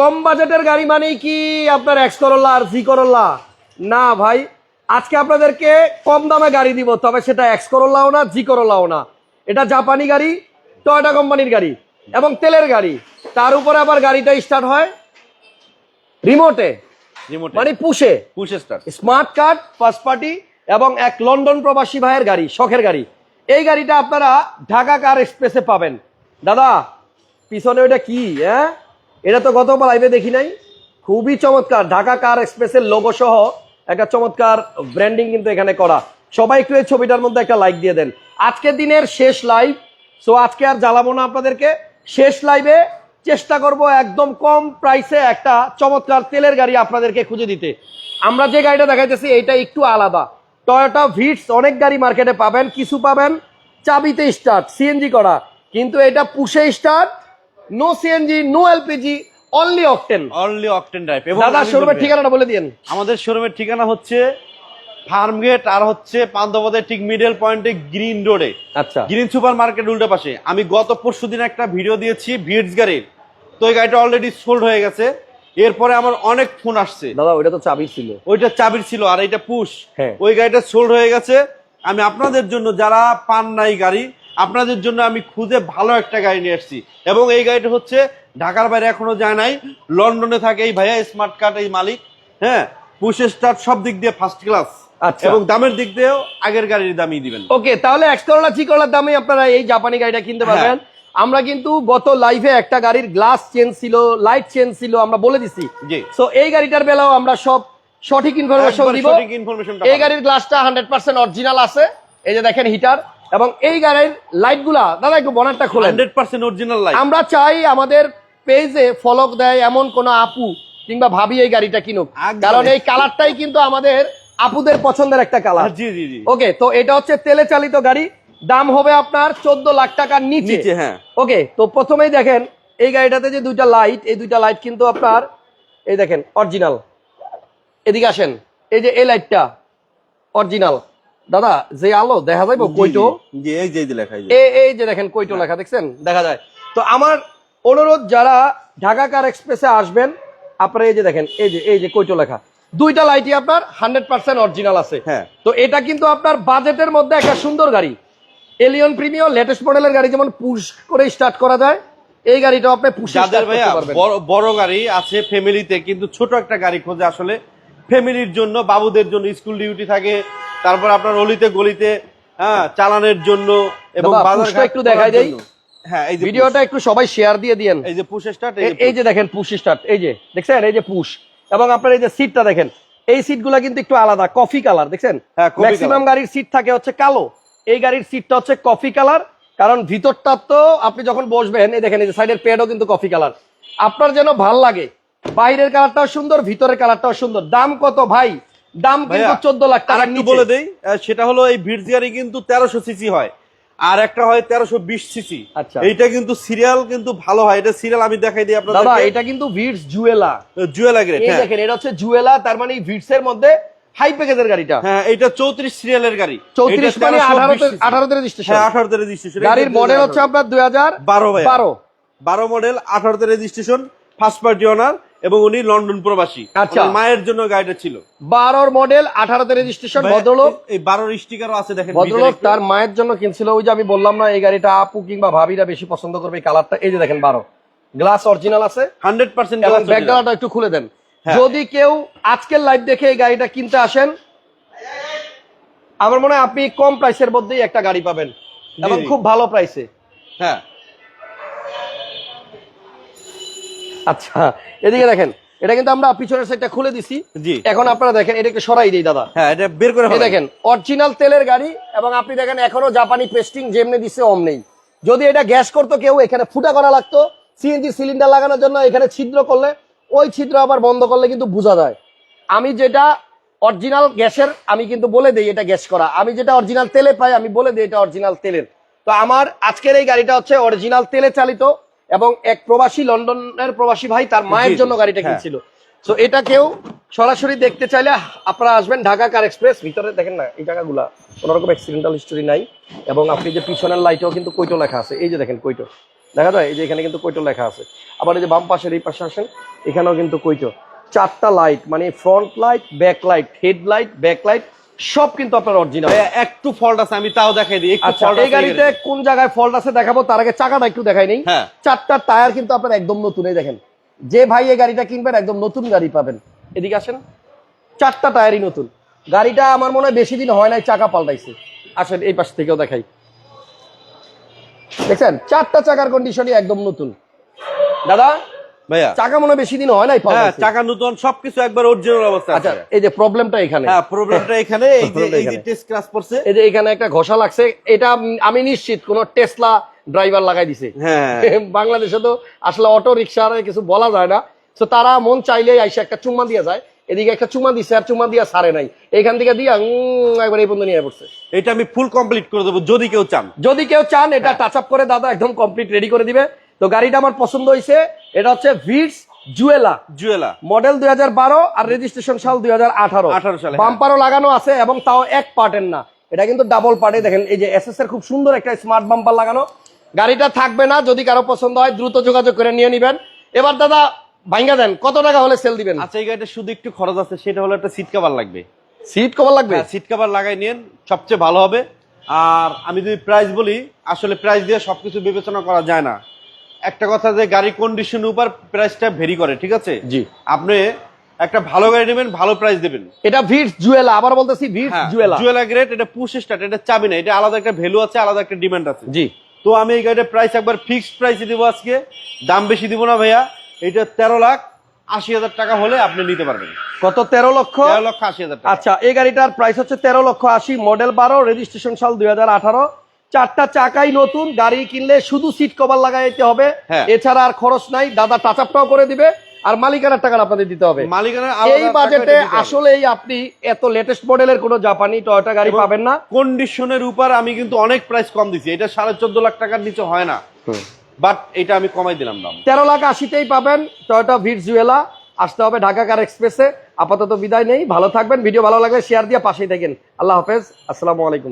কম বাজেটের গাড়ি মানেই কি আপনার এক্স করোলা আর জি করোলা না ভাই আজকে আপনাদেরকে কম দামে গাড়ি দিব তবে সেটা এক্স করোলাও না জি করোলাও না। এটা জাপানি গাড়ি টয়টা কোম্পানির গাড়ি এবং তেলের গাড়ি। তার উপরে আবার গাড়িটা স্টার্ট হয় রিমোটে মানে পুষে push start smart card first party এবং এক লন্ডন প্রবাসী ভাইয়ের গাড়ি শখের গাড়ি। এই গাড়িটা আপনারা ঢাকা কার এক্সপ্রেসে পাবেন। দাদা পিছনে ওটা কি হ্যাঁ? এটা তো গতবার লাইভে দেখি নাই। খুবই চমৎকার। ঢাকা কার এক্সপ্রেসের লোগো সহ একটা চমৎকার ব্র্যান্ডিং কিন্তু এখানে করা। সবাই একটু এই ছবিটার মধ্যে একটা লাইক দিয়ে দেন। আজকের দিনের শেষ লাইভ সো আজকে আর জ্বালাবো না আপনাদেরকে। শেষ লাইভে চেষ্টা করব একদম কম প্রাইসে একটা চমৎকার তেলের গাড়ি আপনাদেরকে খুঁজে দিতে। আমরা যে গাড়িটা দেখাইতেছি, এইটা একটু আলাদা। টয়োটা ভিটস অনেক গাড়ি মার্কেটে পাবেন, কিছু পাবেন। চাবিতে স্টার্ট সিএনজি করা। কিন্তু এটা পুষে start no CNG no LPG only octane only octane drive এবং দাদা শোরুমের ঠিকানাটা বলে দিন আমাদের শোরুমের ঠিকানা হচ্ছে ফার্মগেট আর হচ্ছে পান্থপথের ঠিক মিডল পয়েন্টে গ্রিন রোডে। আচ্ছা। গ্রিন সুপার মার্কেট উল্টো পাশে। আমি গত পরশু দিন একটা ভিডিও দিয়েছি ভিডস গাড়ির তো ওই গাড়িটা অলরেডি সোল্ড হয়ে গেছে। এরপরে আমার অনেক ফোন আসছে। দাদা ওইটা তো চাবি ছিল। ওইটা চাবির ছিল আর এইটা পুশ হ্যাঁ। ওই গাড়িটা সোল্ড হয়ে গেছে। আমি আপনাদের জন্য যারা পান নাই গাড়ি আপনাদের জন্য আমি খুঁজে ভালো একটা গাড়ি নিয়ে এসেছি এবং এই গাড়িটা হচ্ছে ঢাকার বাইরে এখনও যায় নাই। লন্ডনে থাকে এই ভাইয়া স্মার্ট কার্ড এই মালিক হ্যাঁ? পুশ স্টার্ট সব দিক দিয়ে ফার্স্ট ক্লাস আচ্ছা। এবং দামের দিক দিয়েও আগের গাড়ির দামই দিবেন। ওকে তাহলে এক্স করোলা জি করোলার দামে আপনারা এই জাপানি গাড়িটা কিনতে পারবেন। আমরা কিন্তু গত লাইভে একটা গাড়ির গ্লাস চেঞ্জ ছিল লাইট চেঞ্জ ছিল আমরা বলে দিছি। সো এই গাড়িটার বেলাও আমরা সব সঠিক ইনফরমেশন দিব। এই গাড়ির গ্লাসটা হান্ড্রেড পার্সেন্ট অরিজিনাল আছে। এই যে দেখেন হিটার এবং এই গাড়ির লাইটগুলা দাদা একটু বনারটা খোলেন। হান্ড্রেড পার্সেন্ট অরিজিনাল লাইট আমরা চাই আমাদের পেজে ফলক দেয় এমন কোন আপু কিংবা ভাবি এই গাড়িটা কিনুক। কারণ এই কালারটাই কিন্তু আমাদের আপুদের পছন্দের একটা কালার জি জি জি। ওকে তো এটা হচ্ছে তেলে চালিত গাড়ি। দাম হবে আপনার চোদ্দ লাখ টাকার নিচে। নিচে হ্যাঁ। ওকে তো প্রথমেই দেখেন এই গাড়িটাতে যে দুইটা লাইট এই দুইটা লাইট কিন্তু আপনার এই দেখেন অরিজিনাল এদিকে আসেন এই যে এই লাইটটা অরিজিনাল দাদা যে আলো দেখা যাইব কইটো? জি এই যে এই যে লেখা এই দেখেন কইটো লেখা দেখছেন? দেখা যায়। তো আমার অনুরোধ যারা ঢাকা কার এক্সপ্রেসে আসবেন আপনারা এই যে দেখেন এই যে এই যে কইটো লেখা। দুইটা লাইটই আপনার হান্ড্রেড পার্সেন্ট অরিজিনাল আছে। হ্যাঁ। তো এটা কিন্তু আপনার বাজেটের মধ্যে একটা সুন্দর গাড়ি। এলিয়ন প্রিমিয়ার লেটেস্ট মডেলের গাড়ি যেমন পুশ করে স্টার্ট করা যায় এই গাড়িটা আপনি পুশ ভাইয়া বড় বড় গাড়ি আছে ফ্যামিলিতে কিন্তু ছোট একটা গাড়ি খোঁজে আসলে ফ্যামিলির জন্য বাবুদের জন্য স্কুল ডিউটি থাকে তারপর আপনার অলিতে গলিতে হ্যাঁ চালানোর জন্য এবং দাদা, বাজার একটু দেখাই দেই। হ্যাঁ এই ভিডিওটা একটু সবাই শেয়ার দিয়ে দিয়েন। এই যে পুশ স্টার্ট এই যে দেখেন পুশ স্টার্ট এই যে দেখছেন? এই যে পুশ এবং আপনার এই যে সিটটা দেখেন এই সিটগুলা কিন্তু একটু আলাদা কফি কালার দেখছেন? হ্যাঁ, ম্যাক্সিমাম গাড়ির সিট থাকে হচ্ছে কালো। এই গাড়ির সিটটা হচ্ছে কফি কালার কারণ ভিতরটা তো আপনি যখন বসবেন এই দেখেন এই যে সাইডের পেডও কিন্তু কফি কালার আপনার যেন ভালো লাগে বাইরের কালারটাও সুন্দর ভিতরের কালারটাও সুন্দর। দাম কত ভাই? দাম কিন্তু চোদ্দ লাখ আর টাকা একটু বলে দেই সেটা হলো এই ভিড় গাড়ি কিন্তু তেরোশো সিসি হয় আর একটা হয় তেরোশো বিশ সিসি। আচ্ছা। এইটা কিন্তু সিরিয়াল কিন্তু ভালো হয় এটা সিরিয়াল আমি দেখাই দিই দাদা এটা কিন্তু ভিটস জুয়েলা। জুয়েলা গ্রেড এই দেখেন এটা হচ্ছে জুয়েলা তার মানে ভিটস এর মধ্যে হাই প্যাকেজের গাড়িটা। হ্যাঁ এটা চৌত্রিশ সিরিয়ালের গাড়ি। চৌত্রিশ মানে 1320 আঠারোতে cc আঠারোতে রেজিস্ট্রেশন হ্যাঁ আঠারোতে রেজিস্ট্রেশন গাড়ির মডেল হচ্ছে আপনার দুই হাজার বারো ভাইয়া। বারো। বারো মডেল আঠারোতে রেজিস্ট্রেশন ফার্স্ট পার্টি অনার এবং উনি লন্ডন প্রবাসী। আচ্ছা। মায়ের জন্য গাড়িটা ছিল। বারোর মডেল আঠারোতে রেজিস্ট্রেশন ভদ্রলোক। এই বারোর স্টিকারও আছে দেখেন ভদ্রলোক তার মায়ের জন্য কিনছিল ওই যে আমি বললাম না এই গাড়িটা আপু কিংবা ভাবিরা বেশি পছন্দ করবে এই কালারটা এই যে দেখেন বারো। গ্লাস অরিজিনাল আছে। 100% এবং glass ব্যাকগ্রাউন্ডটা একটু খুলে দেন। হ্যাঁ। যদি কেউ আজকের লাইভ দেখে এই গাড়িটা কিনতে আসেন আমার মনে হয় আপনি কম প্রাইসের মধ্যেই একটা গাড়ি পাবেন। এবং খুব ভালো প্রাইসে হ্যাঁ। আচ্ছা এদিকে দেখেন এটা কিন্তু আমরা পিছনের সাইডটা খুলে দিছি। জি। এখন আপনারা দেখেন এটা একটু সরাই দিই দাদা। হ্যাঁ এটা বের করে দেখেন অরিজিনাল তেলের গাড়ি এবং আপনি দেখেন এখনও জাপানি পেস্টিং যেমনি দিচ্ছে অম নেই। যদি এটা গ্যাস করতো কেউ এখানে ফুটা করা লাগতো। সিএনজি সিলিন্ডার লাগানোর জন্য এখানে ছিদ্র করলে ওই ছিদ্র আবার বন্ধ করলে কিন্তু বোঝা যায়। আমি যেটা অরিজিনাল গ্যাসের আমি কিন্তু বলে দিই এটা গ্যাস করা। আমি যেটা অরিজিনাল তেলে পাই আমি বলে দিই এটা অরিজিনাল তেলের। তো আমার আজকের এই গাড়িটা হচ্ছে অরিজিনাল তেলে চালিত। এবং এক প্রবাসী লন্ডনের প্রবাসী ভাই তার মায়ের জন্য গাড়িটা হ্যাঁ। কিনছিল। তো এটা কেউ সরাসরি দেখতে চাইলে আপনারা আসবেন ঢাকা কার এক্সপ্রেস ভিতরে দেখেন না এই জায়গাগুলা কোনো রকম অ্যাক্সিডেন্টাল হিস্টোরি নাই। এবং আপনি যে পিছনের লাইটেও কিন্তু কৈটো লেখা আছে। এই যে দেখেন কৈটো। দেখা যায় এই যে এখানে কিন্তু কৈটো লেখা আছে। আবার এই যে বাম পাশের এই পাশে আসেন এখানেও কিন্তু কৈটো। চারটা লাইট মানে front light back light head light back light সব কিন্তু আপনার অরিজিনাল একটু ফল্ট আছে আমি তাও দেখাই দিই। আচ্ছা এই গাড়িতে কোন জায়গায় ফল্ট আছে দেখাবো? তার আগে চাকাটা একটু দেখাই নেই। হ্যাঁ। চারটা টায়ার কিন্তু আপনার একদম নতুন এই দেখেন। যে ভাই এই গাড়িটা কিনবেন একদম নতুন গাড়ি পাবেন। এদিকে আসেন। চারটা টায়ারই নতুন। গাড়িটা আমার মনে হয় বেশি দিন হয় নাই চাকা পাল্টাইছে। আসেন এই পাশ থেকেও দেখাই। দেখছেন? চারটা চাকার কন্ডিশনই একদম নতুন। দাদা? ভাইয়া। চাকা মনে বেশি দিন হয় নাই হ্যাঁ চাকা নতুন সবকিছু একবার অরিজিনাল অবস্থা আচ্ছা এই যে প্রবলেমটা এখানে। হ্যাঁ প্রবলেমটা এখানে এই যে এই যে এখানে। টেস্ট ক্রাশ পড়ছে। এই যে এখানে একটা ঘষা লাগছে এটা আমি- নিশ্চিত কোন টেসলা ড্রাইভার লাগাই দিছে। হ্যাঁ। বাংলাদেশে তো আসলে অটো রিক্সার কিছু বলা যায় না। তো তারা মন চাইলে আইসা একটা চুম্মা দিয়ে যায়। এদিকে একটা চুম্মা দিছে আর চুম্মা দিয়া সারে নাই। এখান থেকে দিয়া একবার এই পর্যন্ত নিয়ে পড়ছে। এটা আমি ফুল কমপ্লিট করে দেবো যদি কেউ চান। যদি কেউ চান এটা টাচ আপ করে দাদা একদম কমপ্লিট রেডি করে দিবে। তো গাড়িটা আমার পছন্দ হয়েছে এটা হচ্ছে ভিটস জুয়েলা জুয়েলা মডেল দুই হাজার বারো আর রেজিস্ট্রেশন সাল দুই হাজার আঠারো। 18 সালে, হ্যাঁ। বাম্পারও লাগানো আছে এবং তাও এক পার্টের না। এটা কিন্তু ডাবল পার্টে দেখেন এই যে এস এর খুব সুন্দর একটা স্মার্ট বাম্পার লাগানো। গাড়িটা থাকবে না যদি কারও পছন্দ হয় দ্রুত যোগাযোগ করে নিয়ে নিবেন। এবার দাদা ভাঙ্গা দেন কত টাকা হলে সেল দিবেন? আচ্ছা এই গাড়িটা শুধু একটু খরচ আছে সেটা হলো একটা সিট কভার লাগবে। সিট কভার লাগবে? সিট কভার লাগাই নিন সবচেয়ে ভালো হবে। আর আমি যদি প্রাইস বলি আসলে প্রাইস দিয়ে সবকিছু বিবেচনা করা যায় না। একটা কথা যে গাড়ি কন্ডিশন উপর প্রাইসটা ভেরি করে ঠিক আছে? জি। আপনি একটা ভালো গাড়ি নেবেন ভালো প্রাইস দেবেন। এটা ভিটস জুয়েলা আবার বলতেছি ভিটস জুয়েলা জুয়েলা গ্রেড এটা পুশ স্টার্ট এটা চাবি না এটা আলাদা একটা ভ্যালু আছে আলাদা একটা ডিমান্ড আছে। জি। তো আমি এই গাড়ির প্রাইস একবার ফিক্সড প্রাইসে দিব আজকে দাম বেশি দিব না ভাইয়া। এটা তেরো লাখ আশি হাজার টাকা হলে আপনি নিতে পারবেন। কত তেরো লক্ষ? তেরো লক্ষ আশি হাজার টাকা। আচ্ছা এই গাড়িটার প্রাইস হচ্ছে তেরো লক্ষ আশি মডেল বারো রেজিস্ট্রেশন সাল দুই হাজার আঠারো। চারটা চাকাই নতুন গাড়ি কিনলে শুধু সিট কভার লাগাইতে হবে। হ্যাঁ। এছাড়া আর খরচ নাই দাদা টাচ আপটাও করে দিবে আর মালিকানার টাকা আপনাদের দিতে হবে। মালিকানা এই বাজেটে আসলেই আপনি এত লেটেস্ট মডেলের কোনো জাপানি টয়োটা গাড়ি পাবেন না। কন্ডিশনের উপর আমি কিন্তু অনেক প্রাইস কম দিছি। এটা সাড়ে চোদ্দ লাখ টাকার নিচে হয় না। বাট এটা আমি কমাই দিলাম দাম। তেরো লাখ আশিতেই পাবেন টয়োটা ভিট জুয়েলা আসতে হবে ঢাকা কার এক্সপ্রেসে আপাতত বিদায় নেই ভালো থাকবেন। ভিডিও ভালো লাগলে শেয়ার দিয়ে পাশেই থাকেন। আল্লাহ হাফেজ। আসসালামু আলাইকুম।